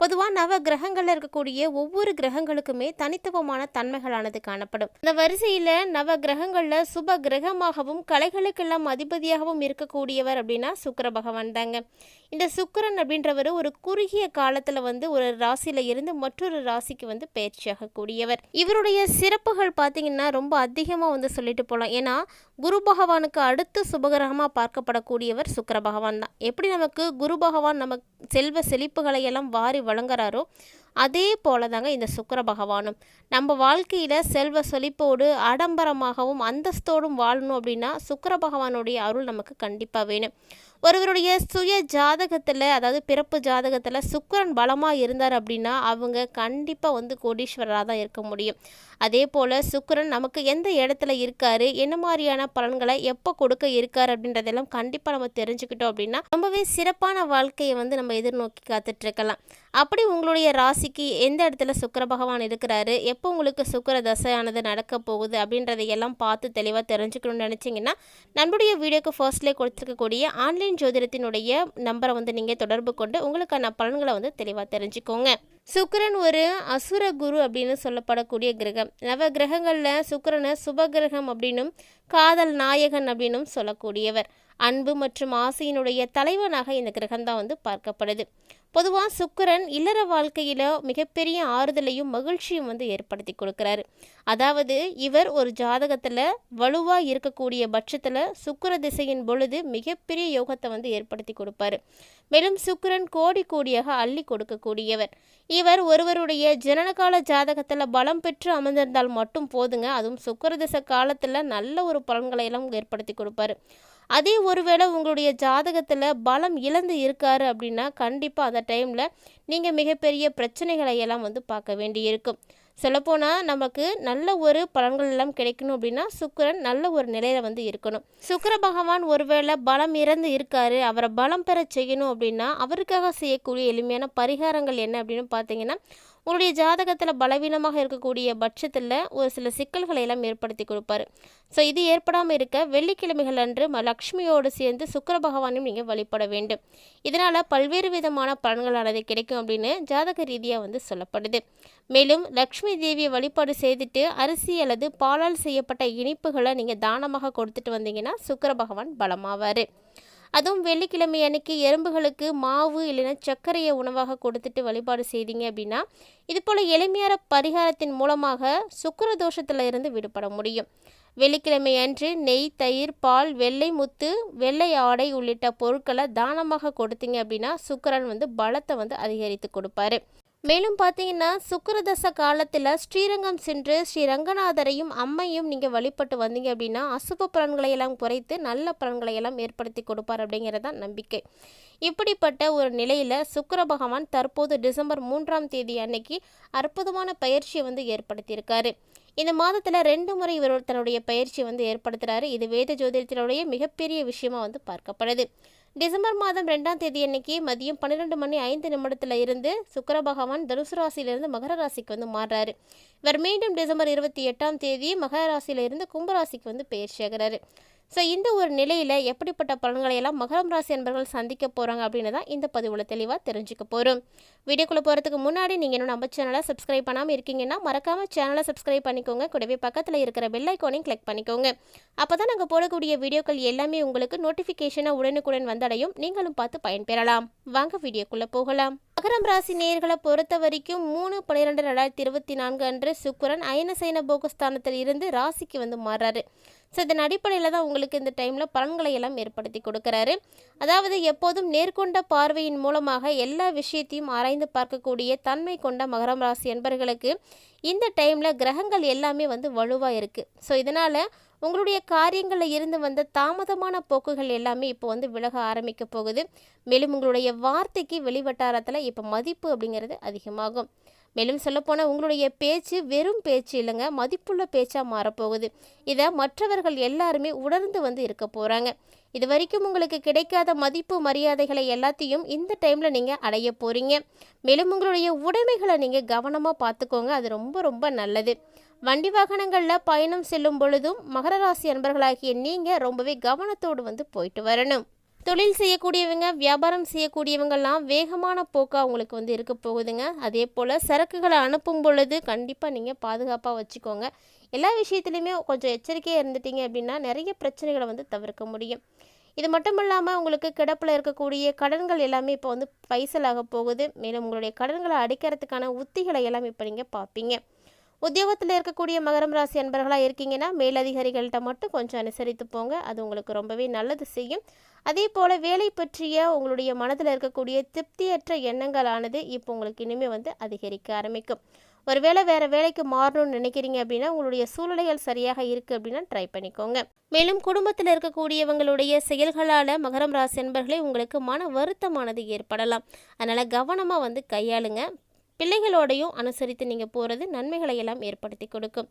பொதுவாக நவ கிரகங்களில் இருக்கக்கூடிய ஒவ்வொரு கிரகங்களுக்குமே தனித்துவமான தன்மைகளானது காணப்படும். இந்த வரிசையில் நவ கிரகங்களில் சுப கிரகமாகவும் கலைகளுக்கெல்லாம் அதிபதியாகவும் இருக்கக்கூடியவர் அப்படின்னா சுக்கர பகவான் தாங்க. இந்த சுக்கரன் அப்படின்றவர் ஒரு குறுகிய காலத்தில் வந்து ஒரு ராசியில் இருந்து மற்றொரு ராசிக்கு வந்து பயிற்சியாக கூடியவர் இவருடைய சிறப்புகள் பார்த்தீங்கன்னா ரொம்ப அதிகமாக வந்து சொல்லிட்டு போகலாம் ஏன்னா குரு பகவானுக்கு அடுத்து சுபகிரகமாக பார்க்கப்படக்கூடியவர் சுக்கர பகவான் தான். எப்படி நமக்கு குரு பகவான் நமக்கு செல்வ செழிப்புகளை எல்லாம் வாரி வழங்குறாரோ? அதே போல தாங்க இந்த சுக்கர பகவானும். நம்ம வாழ்க்கையில் செல்வ செழிப்போடு ஆடம்பரமாகவும் அந்தஸ்தோடும் வாழணும் அப்படின்னா சுக்கர பகவானுடைய அருள் நமக்கு கண்டிப்பாக வேணும். ஒருவருடைய சுய ஜாதகத்தில் அதாவது பிறப்பு ஜாதகத்தில் சுக்கரன் பலமாக இருந்தார் அப்படின்னா அவங்க கண்டிப்பாக வந்து கோடீஸ்வரராக தான் இருக்க முடியும். அதே போல் சுக்கரன் நமக்கு எந்த இடத்துல இருக்காரு என்ன மாதிரியான பலன்களை எப்போ கொடுக்க இருக்கார் அப்படின்றதெல்லாம் கண்டிப்பாக நம்ம தெரிஞ்சுக்கிட்டோம் அப்படின்னா ரொம்பவே சிறப்பான வாழ்க்கையை வந்து நம்ம எதிர்நோக்கி காத்துட்ருக்கலாம் அப்படி உங்களுடைய ராசிக்கு எந்த இடத்துல சுக்கிர பகவான் இருக்கிறாரு? எப்போ உங்களுக்கு சுக்கிர தசையானது நடக்க போகுது? அப்படின்றதையெல்லாம் பார்த்து தெளிவாக தெரிஞ்சுக்கணும்னு நினச்சிங்கன்னா நம்மளுடைய வீடியோக்கு ஃபர்ஸ்ட்லேயே கொடுத்துருக்கக்கூடிய ஆன்லைன் ஜோதிடத்தினுடைய நம்பரை வந்து நீங்கள் தொடர்பு கொண்டு உங்களுக்கான பலன்களை வந்து தெளிவாக தெரிஞ்சுக்கோங்க. சுக்கிரன் ஒரு அசுர குரு அப்படின்னு சொல்லப்படக்கூடிய கிரகம். நவ கிரகங்களில் சுக்கரனை சுபகிரகம் அப்படின்னும் காதல் நாயகன் அப்படின்னும் சொல்லக்கூடியவர். அன்பு மற்றும் ஆசையினுடைய தலைவனாக இந்த கிரகம் தான் வந்து பார்க்கப்படுது. பொதுவாக சுக்கிரன் இல்லற வாழ்க்கையில் மிகப்பெரிய ஆறுதலையும் மகிழ்ச்சியும் வந்து ஏற்படுத்தி கொடுக்குறாரு. அதாவது இவர் ஒரு ஜாதகத்தில் வலுவாக இருக்கக்கூடிய பட்சத்தில் சுக்கர திசையின் பொழுது மிகப்பெரிய யோகத்தை வந்து ஏற்படுத்தி கொடுப்பாரு. மேலும் சுக்கிரன் கோடி கோடியாக அள்ளி கொடுக்கக்கூடியவர். இவர் ஒருவருடைய ஜனனகால ஜாதகத்தில் பலம் பெற்று அமர்ந்திருந்தால் மட்டும் போதுங்க. அதுவும் சுக்கர திசை காலத்தில் நல்ல ஒரு பலன்களை எல்லாம் ஏற்படுத்தி கொடுப்பாரு. அதே ஒருவேளை உங்களுடைய ஜாதகத்தில் பலம் இழந்து இருக்காரு அப்படின்னா கண்டிப்பாக அந்த டைமில் நீங்கள் மிகப்பெரிய பிரச்சனைகளை எல்லாம் வந்து பார்க்க வேண்டியிருக்கும். சொல்லப்போனால் நமக்கு நல்ல ஒரு பலன்கள் எல்லாம் கிடைக்கணும் அப்படின்னா சுக்கிரன் நல்ல ஒரு நிலையில் வந்து இருக்கணும். சுக்கர பகவான் ஒருவேளை பலம் இறந்து இருக்காரு அவரை பலம் பெற செய்யணும் அப்படின்னா அவருக்காக செய்யக்கூடிய எளிமையான பரிகாரங்கள் என்ன அப்படின்னு பார்த்தீங்கன்னா உங்களுடைய ஜாதகத்தில் பலவீனமாக இருக்கக்கூடிய பட்சத்தில் ஒரு சில சிக்கல்களை எல்லாம் ஏற்படுத்தி கொடுப்பாரு. ஸோ இது ஏற்படாமல் இருக்க வெள்ளிக்கிழமைகள் அன்று ம லக்ஷ்மியோடு சேர்ந்து சுக்கிர பகவானையும் நீங்கள் வழிபட வேண்டும். இதனால் பல்வேறு விதமான பலன்களானது கிடைக்கும் அப்படின்னு ஜாதக ரீதியாக வந்து சொல்லப்படுது. மேலும் லக்ஷ்மி தேவியை வழிபாடு செய்துட்டு அரிசி அல்லது பாலால் செய்யப்பட்ட இனிப்புகளை நீங்கள் தானமாக கொடுத்துட்டு வந்தீங்கன்னா சுக்கர பகவான் பலமாவார். அதுவும் வெள்ளிக்கிழமை அன்னைக்கு எறும்புகளுக்கு மாவு இல்லைன்னா சர்க்கரையை உணவாக கொடுத்துட்டு வழிபாடு செய்தீங்க அப்படின்னா இது போல் எளிமையான பரிகாரத்தின் மூலமாக சுக்கிர தோஷத்தில் இருந்து விடுபட முடியும். வெள்ளிக்கிழமை அன்று நெய் தயிர் பால் வெள்ளை முத்து வெள்ளை ஆடை உள்ளிட்ட பொருட்களை தானமாக கொடுத்தீங்க அப்படின்னா சுக்கரன் வந்து பலத்தை வந்து அதிகரித்து கொடுப்பாரு. மேலும் பார்த்தீங்கன்னா சுக்கரதச காலத்தில் ஸ்ரீரங்கம் சென்று ஸ்ரீ ரங்கநாதரையும் அம்மையும் நீங்கள் வழிபட்டு வந்தீங்க அப்படின்னா அசுப பலன்களை எல்லாம் குறைத்து நல்ல பலன்களை எல்லாம் ஏற்படுத்தி கொடுப்பார் அப்படிங்கிறதான் நம்பிக்கை. இப்படிப்பட்ட ஒரு நிலையில் சுக்கர பகவான் தற்போது டிசம்பர் மூன்றாம் தேதி அன்னைக்கு அற்புதமான பயிற்சியை வந்து ஏற்படுத்தியிருக்காரு. இந்த மாதத்தில் ரெண்டு முறை இவர் தன்னுடைய பயிற்சியை வந்து ஏற்படுத்துகிறாரு இது வேத ஜோதிடத்தினுடைய மிகப்பெரிய விஷயமாக வந்து பார்க்கப்படுது. டிசம்பர் மாதம் ரெண்டாம் தேதி அன்னைக்கு மதியம் பன்னிரெண்டு மணி ஐந்து நிமிடத்தில் இருந்து சுக்கர பகவான் தனுசு ராசியிலிருந்து மகர ராசிக்கு வந்து மாறுறாரு. இவர் மீண்டும் டிசம்பர் இருபத்தி எட்டாம் தேதி மகர ராசியிலிருந்து கும்பராசிக்கு வந்து பயிற்சியாகிறாரு ஸோ இந்த ஒரு நிலையில் எப்படிப்பட்ட பலன்களை எல்லாம் மகரம் ராசி என்பர்கள் சந்திக்க போகிறாங்க அப்படின்னு தான் இந்த பதிவில் தெளிவாக தெரிஞ்சுக்க போகிறோம் வீடியோக்குள்ளே போகிறதுக்கு முன்னாடி நீங்கள் இன்னும் நம்ம சேனலை சப்ஸ்கிரைப் பண்ணாமல் இருக்கீங்கன்னா மறக்காமல் சேனலை சப்ஸ்கிரைப் பண்ணிக்கோங்க. கூடவே பக்கத்தில் இருக்கிற பெல்லைக்கோனையும் கிளிக் பண்ணிக்கோங்க. அப்போ தான் நாங்கள் போடக்கூடிய வீடியோக்கள் எல்லாமே உங்களுக்கு நோட்டிஃபிகேஷனாக உடனுக்குடன் வந்தடையும். நீங்களும் பார்த்து பயன்பெறலாம். வாங்க வீடியோக்குள்ளே போகலாம். மகரம் ராசி நேர்களை பொறுத்த வரைக்கும் மூணு பன்னிரெண்டு ரெண்டாயிரத்தி இருபத்தி நான்கு அன்று சுக்கரன் அயனசைன போகஸ்தானத்தில் இருந்து ராசிக்கு வந்து மாறுறாரு. ஸோ இதன் அடிப்படையில் தான் உங்களுக்கு இந்த டைமில் பலன்களை எல்லாம் ஏற்படுத்தி கொடுக்குறாரு. அதாவது எப்போதும் நேர்கொண்ட பார்வையின் மூலமாக எல்லா விஷயத்தையும் ஆராய்ந்து பார்க்கக்கூடிய தன்மை கொண்ட மகரம் ராசி என்பர்களுக்கு இந்த டைமில் கிரகங்கள் எல்லாமே வந்து வலுவாக இருக்குது ஸோ இதனால் உங்களுடைய காரியங்களில் இருந்து வந்த தாமதமான போக்குகள் எல்லாமே இப்போ வந்து விலக ஆரம்பிக்க போகுது. மேலும் உங்களுடைய வார்த்தைக்கு வெளிவட்டாரத்தில் இப்போ மதிப்பு அப்படிங்கிறது அதிகமாகும். மேலும் சொல்லப்போனால் உங்களுடைய பேச்சு வெறும் பேச்சு இல்லைங்க மதிப்புள்ள பேச்சாக மாறப்போகுது. இதை மற்றவர்கள் எல்லாருமே உணர்ந்து வந்து இருக்க போகிறாங்க இது வரைக்கும் உங்களுக்கு கிடைக்காத மதிப்பு மரியாதைகளை எல்லாத்தையும் இந்த டைமில் நீங்கள் அடைய போகிறீங்க மேலும் உங்களுடைய உடைமைகளை நீங்கள் கவனமாக பார்த்துக்கோங்க அது ரொம்ப ரொம்ப நல்லது. வண்டி வாகனங்களில் பயணம் செல்லும் பொழுதும் மகர ராசி அன்பர்களாகிய நீங்கள் ரொம்பவே கவனத்தோடு வந்து போயிட்டு வரணும். தொழில் செய்யக்கூடியவங்க வியாபாரம் செய்யக்கூடியவங்கெல்லாம் வேகமான போக்காக அவங்களுக்கு வந்து இருக்க போகுதுங்க. அதே போல் சரக்குகளை அனுப்பும் பொழுது கண்டிப்பாக நீங்கள் பாதுகாப்பாக வச்சுக்கோங்க. எல்லா விஷயத்துலையுமே கொஞ்சம் எச்சரிக்கையாக இருந்துட்டீங்க அப்படின்னா நிறைய பிரச்சனைகளை வந்து தவிர்க்க முடியும். இது மட்டும் இல்லாமல் உங்களுக்கு கிடப்பில் இருக்கக்கூடிய கடன்கள் எல்லாமே இப்போ வந்து பைசலாக போகுது. மேலும் உங்களுடைய கடன்களை அடைக்கிறதுக்கான உத்திகளை எல்லாம் இப்போ நீங்கள் பார்ப்பீங்க. உத்தியோகத்தில் இருக்கக்கூடிய மகரம் ராசி அன்பர்களாக இருக்கீங்கன்னா மேலதிகாரிகள்கிட்ட மட்டும் கொஞ்சம் அனுசரித்து போங்க. அது உங்களுக்கு ரொம்பவே நல்லது செய்யும். அதே போல் வேலை பற்றிய உங்களுடைய மனதில் இருக்கக்கூடிய திருப்தியற்ற எண்ணங்களானது இப்போ உங்களுக்கு இனிமேல் வந்து அதிகரிக்க ஆரம்பிக்கும். ஒருவேளை வேறு வேலைக்கு மாறணும்னு நினைக்கிறீங்க அப்படின்னா உங்களுடைய சூழ்நிலைகள் சரியாக இருக்குது அப்படின்னா ட்ரை பண்ணிக்கோங்க. மேலும் குடும்பத்தில் இருக்கக்கூடியவங்களுடைய செயல்களால் மகரம் ராசி என்பர்களே உங்களுக்கு மன வருத்தமானது ஏற்படலாம். அதனால் கவனமாக வந்து கையாளுங்க. பிள்ளைகளோடையும் அனுசரித்து நீங்கள் போகிறது நன்மைகளை எல்லாம் ஏற்படுத்தி கொடுக்கும்.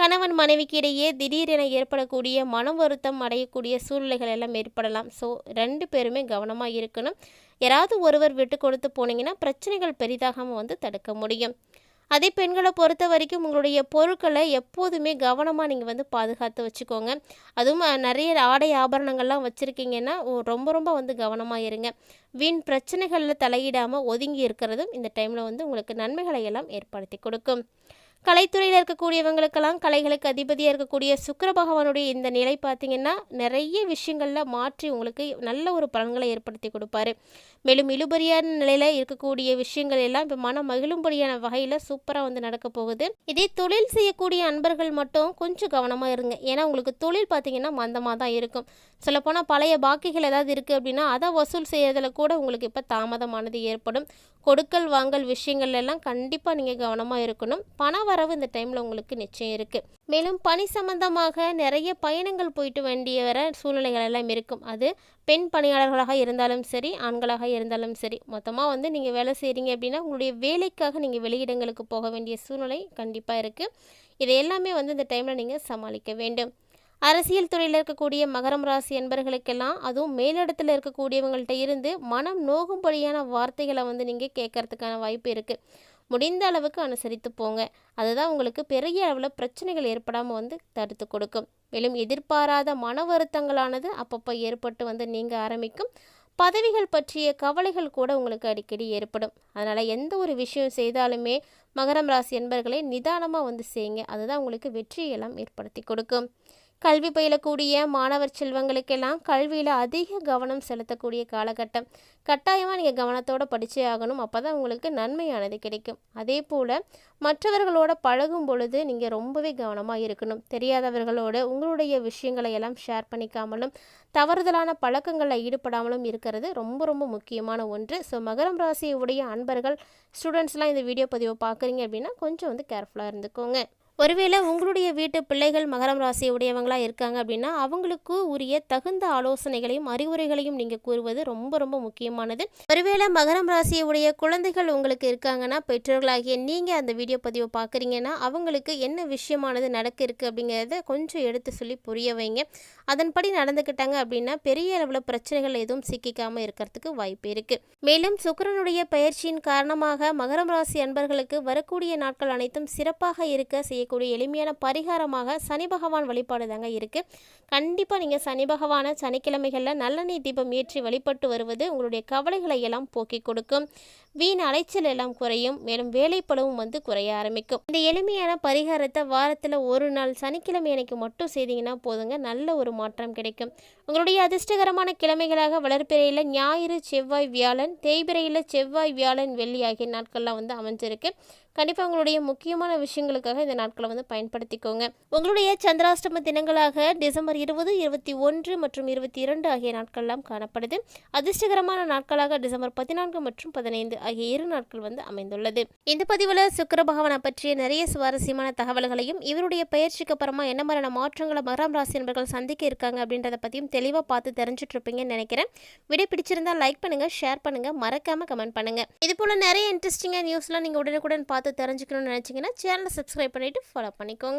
கணவன் மனைவிக்கு இடையே திடீரென ஏற்படக்கூடிய மன வருத்தம் அடையக்கூடிய சூழ்நிலைகள் எல்லாம் ஏற்படலாம். ஸோ ரெண்டு பேருமே கவனமாக இருக்கணும். யாராவது ஒருவர் விட்டு கொடுத்து போனீங்கன்னா பிரச்சனைகள் பெரிதாகாமல் வந்து தடுக்க முடியும். அதே பெண்களை பொறுத்த வரைக்கும் உங்களுடைய பொருட்களை எப்போதுமே கவனமாக நீங்கள் வந்து பாதுகாத்து வச்சுக்கோங்க. அதுவும் நிறைய ஆடை ஆபரணங்கள்லாம் வச்சுருக்கீங்கன்னா ரொம்ப ரொம்ப வந்து கவனமாக இருங்க. வீண் பிரச்சனைகளில் தலையிடாமல் ஒதுங்கி இருக்கிறதும் இந்த டைமில் வந்து உங்களுக்கு நன்மைகளை எல்லாம் ஏற்படுத்தி கொடுக்கும். கலைத்துறையில் இருக்கக்கூடியவங்களுக்கெல்லாம் கலைகளுக்கு அதிபதியாக இருக்கக்கூடிய சுக்கர பகவானுடைய இந்த நிலை பார்த்திங்கன்னா நிறைய விஷயங்களில் மாற்றி உங்களுக்கு நல்ல ஒரு பலன்களை ஏற்படுத்தி கொடுப்பாரு. மேலும் இழுபறியான நிலையில் இருக்கக்கூடிய விஷயங்கள் எல்லாம் இப்போ மன மகிழும்படியான வகையில் சூப்பராக வந்து நடக்க போகுது. இதே தொழில் செய்யக்கூடிய அன்பர்கள் மட்டும் கொஞ்சம் கவனமாக இருங்க. ஏன்னா உங்களுக்கு தொழில் பார்த்தீங்கன்னா மந்தமாக தான் இருக்கும். சொல்லப்போனால் பழைய பாக்கிகள் ஏதாவது இருக்குது அப்படின்னா அதை வசூல் செய்யறதுல கூட உங்களுக்கு இப்போ தாமதமானது ஏற்படும். கொடுக்கல் வாங்கல் விஷயங்கள் எல்லாம் கண்டிப்பாக நீங்கள் கவனமாக இருக்கணும். பண வரவு இந்த டைமில் உங்களுக்கு நிச்சயம் இருக்குது மேலும் பணி சம்பந்தமாக நிறைய பயணங்கள் போயிட்டு வேண்டிய வர சூழ்நிலைகள் எல்லாம் இருக்கும். அது பெண் பணியாளர்களாக இருந்தாலும் சரி ஆண்களாக இருந்தாலும் சரி மொத்தமாக வந்து நீங்கள் வேலை செய்கிறீங்க அப்படின்னா உங்களுடைய வேலைக்காக நீங்கள் வெளியிடங்களுக்கு போக வேண்டிய சூழ்நிலை கண்டிப்பாக இருக்குது இதை எல்லாமே வந்து இந்த டைமில் நீங்கள் சமாளிக்க வேண்டும். அரசியல் துறையில் இருக்கக்கூடிய மகரம் ராசி என்பர்களுக்கெல்லாம் அதுவும் மேலிடத்தில் இருக்கக்கூடியவங்கள்ட்ட இருந்து மனம் நோகும்படியான வார்த்தைகளை வந்து நீங்கள் கேட்கறதுக்கான வாய்ப்பு இருக்குது முடிந்த அளவுக்கு அனுசரித்து போங்க. அதுதான் உங்களுக்கு பெரிய அளவில் பிரச்சனைகள் ஏற்படாமல் வந்து தடுத்து கொடுக்கும். மேலும் எதிர்பாராத மன வருத்தங்களானது அப்பப்போ ஏற்பட்டு வந்து நீங்க ஆரம்பிக்கும். பதவிகள் பற்றிய கவலைகள் கூட உங்களுக்கு அடிக்கடி ஏற்படும். அதனால் எந்த ஒரு விஷயம் செய்தாலுமே மகரம் ராசி என்பர்களை நிதானமாக வந்து செய்யுங்க அதுதான் உங்களுக்கு வெற்றியெல்லாம் ஏற்படுத்தி கொடுக்கும். கல்வி பயிலக்கூடிய மாணவர் செல்வங்களுக்கெல்லாம் கல்வியில் அதிக கவனம் செலுத்தக்கூடிய காலகட்டம். கட்டாயமாக நீங்கள் கவனத்தோடு படித்தே ஆகணும். அப்போ தான் உங்களுக்கு நன்மையானது கிடைக்கும். அதே போல் மற்றவர்களோட பழகும் பொழுது நீங்கள் ரொம்பவே கவனமாக இருக்கணும். தெரியாதவர்களோட உங்களுடைய விஷயங்களை எல்லாம் ஷேர் பண்ணிக்காமலும் தவறுதலான பழக்கங்களில் ஈடுபடாமலும் இருக்கிறது ரொம்ப ரொம்ப முக்கியமான ஒன்று. ஸோ மகரம் ராசியுடைய அன்பர்கள் ஸ்டூடெண்ட்ஸ்லாம் இந்த வீடியோ பதிவை பார்க்குறீங்க அப்படின்னா கொஞ்சம் வந்து கேர்ஃபுல்லாக இருந்துக்கோங்க. ஒருவேளை உங்களுடைய வீட்டு பிள்ளைகள் மகரம் ராசி உடையவங்களாக இருக்காங்க அப்படின்னா அவங்களுக்கு உரிய தகுந்த ஆலோசனைகளையும் அறிவுரைகளையும் நீங்கள் கூறுவது ரொம்ப ரொம்ப முக்கியமானது. ஒருவேளை மகரம் ராசியை உடைய குழந்தைகள் உங்களுக்கு இருக்காங்கன்னா பெற்றோர்களாகிய நீங்கள் அந்த வீடியோ பதிவை பார்க்குறீங்கன்னா அவங்களுக்கு என்ன விஷயமானது நடக்க இருக்குது அப்படிங்கிறத கொஞ்சம் எடுத்து சொல்லி புரிய வைங்க. அதன்படி நடந்துக்கிட்டாங்க அப்படின்னா பெரிய அளவில் பிரச்சனைகள் எதுவும் சிக்கிக்காமல் இருக்கிறதுக்கு வாய்ப்பு இருக்குது மேலும் சுக்கரனுடைய பயிற்சியின் காரணமாக மகரம் ராசி அன்பர்களுக்கு வரக்கூடிய நாட்கள் அனைத்தும் சிறப்பாக இருக்க செய்யக்கூடிய எளிமையான பரிகாரமாக சனி பகவான் வழிபாடு தாங்க இருக்குது கண்டிப்பாக நீங்கள் சனி பகவானை சனிக்கிழமைகளில் நல்லெண்ணெய் தீபம் ஏற்றி வழிபட்டு வருவது உங்களுடைய கவலைகளை எல்லாம் போக்கிக் கொடுக்கும். வீண் அலைச்சல் எல்லாம் குறையும். மேலும் வேலைப்பளவும் வந்து குறைய ஆரம்பிக்கும். இந்த எளிமையான பரிகாரத்தை வாரத்தில் ஒரு நாள் சனிக்கிழமை அன்னைக்கு மட்டும் செய்தீங்கன்னா போதுங்க. நல்ல ஒரு மாற்றம் கிடைக்கும். உங்களுடைய அதிர்ஷ்டகரமான கிழமைகளாக வளர்ப்பிறையில் ஞாயிறு செவ்வாய் வியாழன் தேய்பிறையில் செவ்வாய் வியாழன் வெள்ளி ஆகிய நாட்கள்லாம் வந்து அமைஞ்சிருக்கு. கண்டிப்பாக உங்களுடைய முக்கியமான விஷயங்களுக்காக இந்த நாட்களை வந்து பயன்படுத்திக்கோங்க. உங்களுடைய சந்திராஷ்டம தினங்களாக டிசம்பர் இருபது இருபத்தி ஒன்று மற்றும் இருபத்தி இரண்டு ஆகிய நாட்கள்லாம் காணப்படுது. அதிர்ஷ்டகரமான நாட்களாக டிசம்பர் பதினான்கு மற்றும் பதினைந்து ஆகிய இரு நாட்கள் வந்து அமைந்துள்ளது. இந்த பதிவில் சுக்கர பகவானை பற்றிய நிறைய சுவாரஸ்யமான தகவல்களையும் இவருடைய பயிற்சிக்கு அப்புறமா என்ன மாதிரியான மாற்றங்களை மகராம் ராசி நபர்கள் சந்திக்க இருக்காங்க அப்படின்றத பற்றியும் தெளிவாக பார்த்து தெரிஞ்சுட்டு இருப்பீங்கன்னு நினைக்கிறேன். வீடியோ பிடிச்சிருந்தா லைக் பண்ணுங்கள் ஷேர் பண்ணுங்கள் மறக்காமல் கமெண்ட் பண்ணுங்கள் இது போல் நிறைய இன்ட்ரெஸ்டிங்காக நியூஸ்லாம் நீங்கள் உடனுக்குடன் பார்த்து பார்த்து தெரிஞ்சுக்கணும்னு நினச்சிங்கன்னா சேனலை சப்ஸ்கிரைப் பண்ணிவிட்டு ஃபாலோ பண்ணிக்கோங்க.